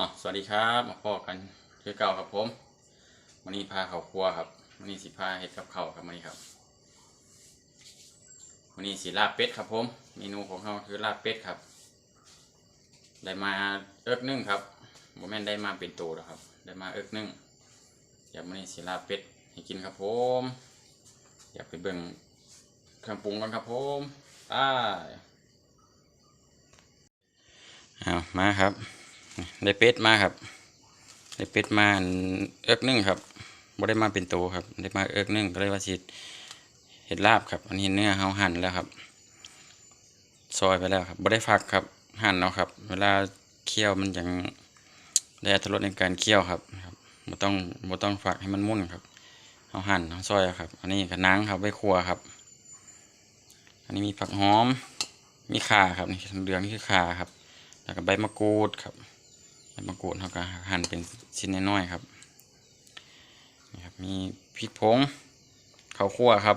อ๋อสวัสดีครับมาพ่อกันเชื่อเก่าครับผมวันนี้พาเขาครัวครับวันนี้สิพาเห็ดกับเขาครับวันนี้ครับวันนี้สีลาบเป็ดครับผมเมนูของเขาคือลาบเป็ดครับ ได้มาเอิกนึ่งครับโมแม่นได้มาเป็นตัวแล้วครับ ได้มาเอิกนึ่งอยากวันนี้สีลาบเป็ดให้กินครับผมอยากไปเบิ่งเครื่องปรุงกันครับผมไปเอามาครับ ได้เป็ดมาครับ ได้เป็ดมาอันเอิกนึ่งครับบ่ได้มาเป็นตัวครับ ได้มาเอิกนึ่งก็เลยว่าสิเห็ดลาบครับ อันนี้เนื้อเฮาหั่นแล้วครับ ซอยไปแล้วครับบ่ได้ฝักครับหั่นเนาะครับ เวลาเคี่ยวมันยังได้อรสในการเคี่ยวครับครับบ่ต้องบ่ต้องฝักให้มันมุ่นครับเฮาหั่นเฮาซอยครับ อันนี้ก็นางครับไว้ครัวครับ อันนี้มีผักหอม มีข่าครับนี่เหลืองนี่คือข่าครับ แล้วก็ใบมะกรูดครับ มะกรูดเขาก็หั่นเป็นชิ้นน้อยๆครับนี่ครับ มีพริกผงข้าวคั่วครับ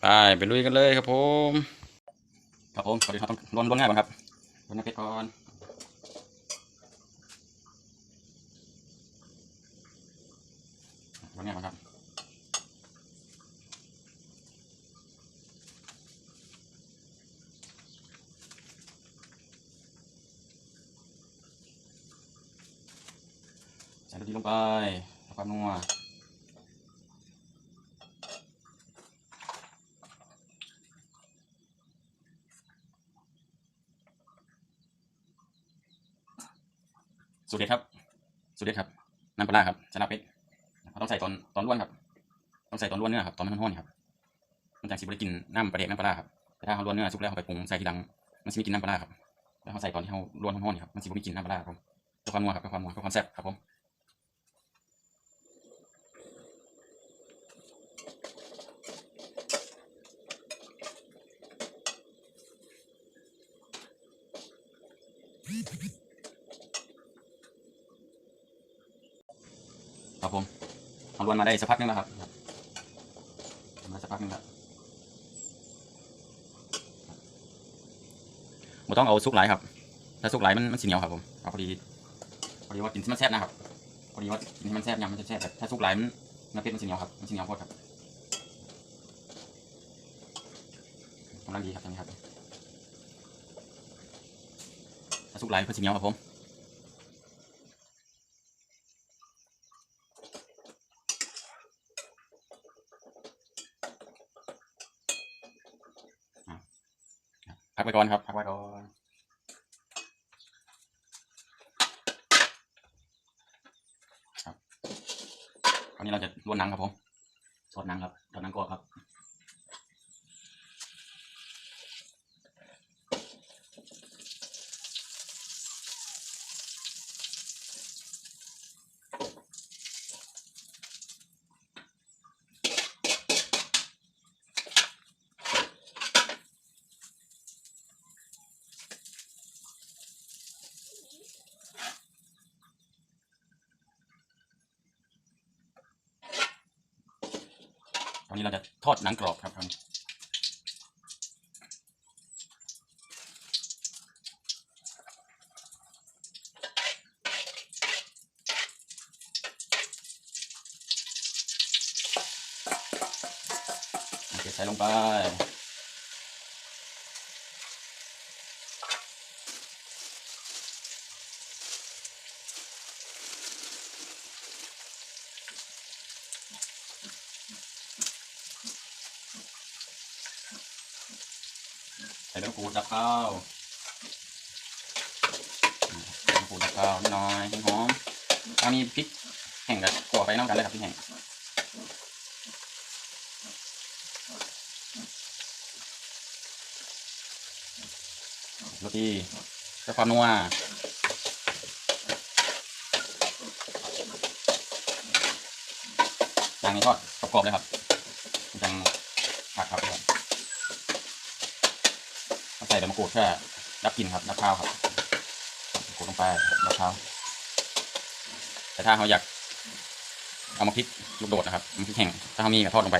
ไปไปลุยกันเลยครับผม ครับผมก่อนอื่นเราต้องล้วนลนง่ายก่อนครับล้วนน้ำเพชรก่อนล้วนง่ายก่อนครับีลงไปทำความนัวสูตรเด็ดครับสูตรเด็ดครับน้ำปลาร้าครับจะเป็ดเราต้องใส่ตอนตอนล้วนครับต้องใส่ตอนล้วนเนื้อครับตอนมันห้อนครับมันจะสิบริกินน้ำปลาเด็กน้ำปลาร้าครับแต่ถ้าเราล้วนเนื้อสุกแล้วเราไปปรุงใส่ทีหลังมันจะมีกินน้ำปลาร้าครับแล้วเราใส่ตอนที่เราล้วนห้อนครับมันจะมีกลินน้ำปลาร้าครับเพื่อความนัวครับเพื่อความนัวเพื่อความแซ่บครับผม ครับผมเอาลวนมาได้สักพักนึงแล้วครับ มาสักพักนึงแล้วไม่ต้องเอาซุกไหลครับ ถ้าซุกไหลมันมันสีเหนียวครับผมเอาพอดีพอดีว่ากินที่มันแซ่บนะครับพอดีว่ากินที่มันแซ่บยำมันจะแซ่บแต่ถ้าซุกไหลมันมันเป็นมันสีเหนียวครับมันสีเหนียวโคตรครับกำลังดีครับตอนนี้ครับถ้าซุกไหลเพื่อสีเหนียวครับผม พักไปก่อนครับ พักไว้ก่อนครับคราวนี้เราจะล้วนหนังครับผมทอดหนังครับทอดหนังกรอบครับ ตอนนี้เราจะทอดหนังกรอบครับคราวนี้โอเคใส่ลงไป ใส่ใบมะกรูดดับข้าวใส่ใบมะกรูดับข้าวนิดหน้อยหอมเอามีพริกแห้งกับกัวไปน้ำกันเลยครับพริกแห้งโรตีเพื่อความนัวย่างนี้ทอดกรอบๆเลยครับจังผักครับ ใส่ใบมะกรูดแค่ดับกลิ่นครับดับข้าวครับมะกรูดลงไปดับข้าวแต่ถ้าเขาอยากเอามาพริกลูกโดดนะครับมาพริกแห้งถ้าเขามีก็ทอดลงไป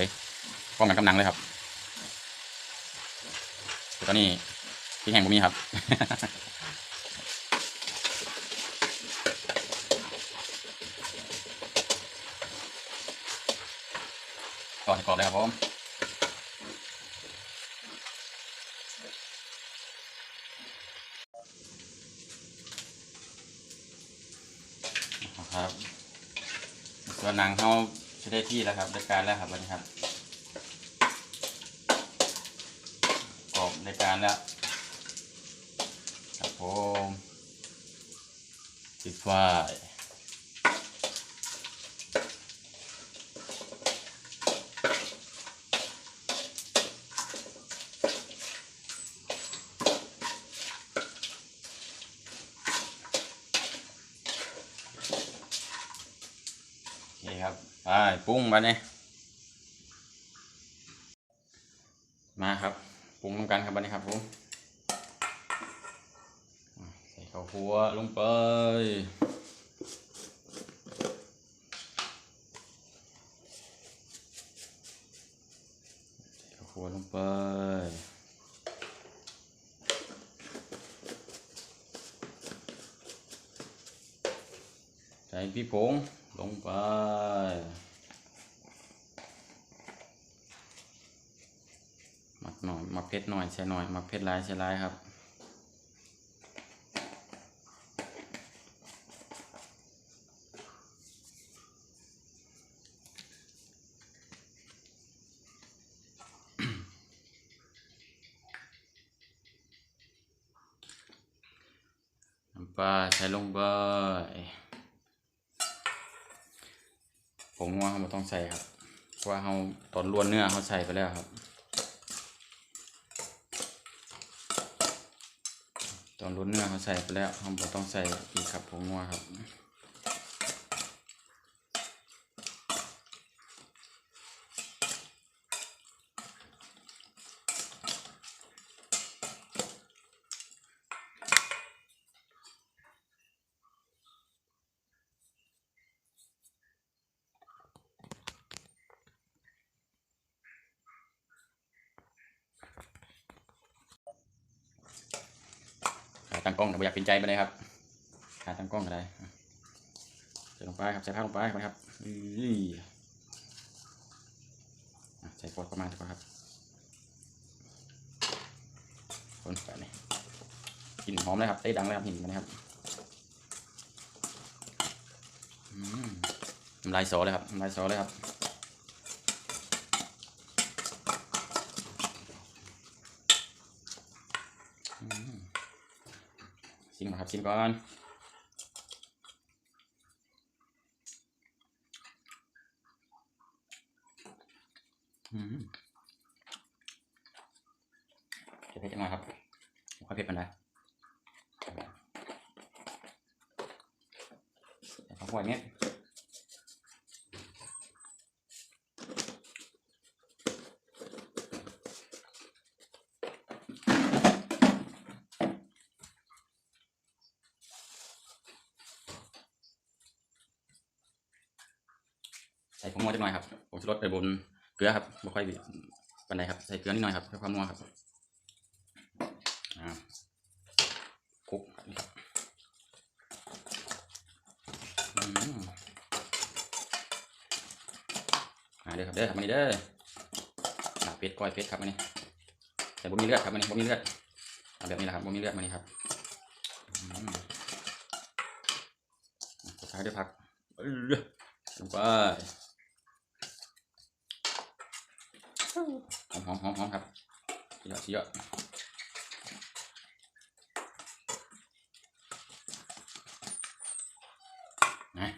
พร้อมกันกำลังเลยครับแต่ตอนนี้พริกแห้งผมมีครับก่อนกรอบเลยครับผม ครับ ส่วนหนังเขาใช้ได้ที่แล้วครับได้การแล้วครับวันนี้ครับกรอบได้การแล้ว ครับผมติดไฟโอเคครับไปปรุงมาเนี่ยมาครับปรุงเหมือนกันครับวันนี้ครับผมใส่ข้าวคั่วลงไปใส่ข้าวคั่วลงไปใส่พี่ผง ลงไป หมักหน่อยหมักเผ็ดหน่อยใส่หน่อยหมักเผ็ดหลายใส่ลายครับน้ำปลาใส่ลงไป ผมว่าเขาต้องใส่ครับเพราะว่าเขาตอนลวนเนื้อเขาใส่ไปแล้วครับ ตอนลวนเนื้อเขาใส่ไปแล้วเขาต้องใส่อีกครับผมว่าครับ ตั้งกล้องแต่ไม่อยากเป็นใจไปเลยครับขาตั้งกล้องก็ได้ใส่ลงไปครับใส่ผ้าลงไปครับอือใส่พอประมาณนี้ครับคนไปนี่กลิ่นหอมเลยครับเต้ดังเลยครับห็นไหมครับน้ำลายสอเลยครับน้ำลายสอเลยครับ ชิมก่อนครับชิมก่อนอืมจะเผ็ดจังไงครับค่อยเผ็ดมันนะข้าวโพดเนี้ ใส่ผงนัวจังหน่อยครับผงชูรสไปบนเกลือครับไม่ค่อยปันใดครับใส่เกลือนิดหน่อยครับเพื่อความนัวครับอ่าคลุกครับอืมอ่าเด้อครับเด้อครับมานี่เด้อลาเป็ดก้อยเป็ดครับมานี่แต่บ่มีเลือดครับมานี่บ่มีเลือดเอาแบบนี้แหละครับบ่มีเลือดมานี่ครับอืมสุดท้ายด้วยผักลงไป หอมหอมหอมครับเยอะเยอะนะ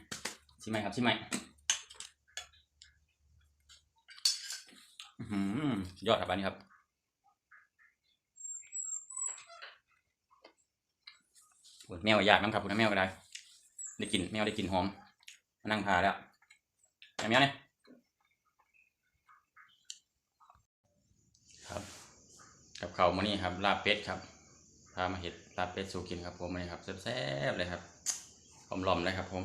ชิมไหมครับชิมไหมอื้อหือยอดครับอันนี้ครับแมวอยากน้ำครับคุณแมวก็ได้ ได้กลินแมวได้กลินหอมนั่งทาแล้วแมวเนี่ย ครับ กับเขามานี่ครับลาบเป็ดครับพามาเห็ดลาบเป็ดสู่กินครับผมนี่ครับแซ่บๆเลยครับหอมหล่อมเลยครับผม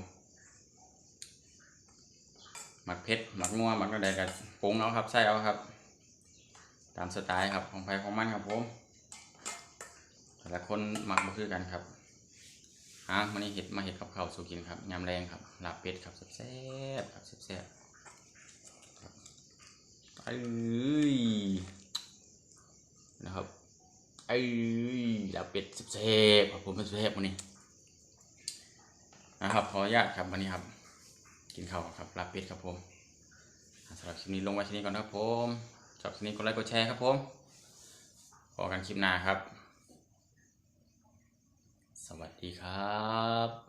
หมักเผ็ดหมักงัวหมักอะไรกันปรุงเอาครับใส่เอาครับ ตามสไตล์ครับของใครของมันครับผมแต่ละคนหมักบ่คือกันครับฮะมันนี้เห็ดมาเห็ดกับเขาสู่กินครับยำแรงครับลาบเป็ดครับแซ่บๆครับแซ่บๆครับเอ้ย นะครับเอ้ยลาเป็ดแซ่บๆครับผมเป็นแซ่วันนี้นะครับขออนุญาตครับวันนี้ครับ กินข้าวครับลาเป็ดครับผมสำหรับคลิปนี้ลงไว้ที่นี้ก่อนนะครับผมชอบคลิปนี้กดไลค์กดแชร์ครับผมพอกันคลิปหน้าครับ สวัสดีครับ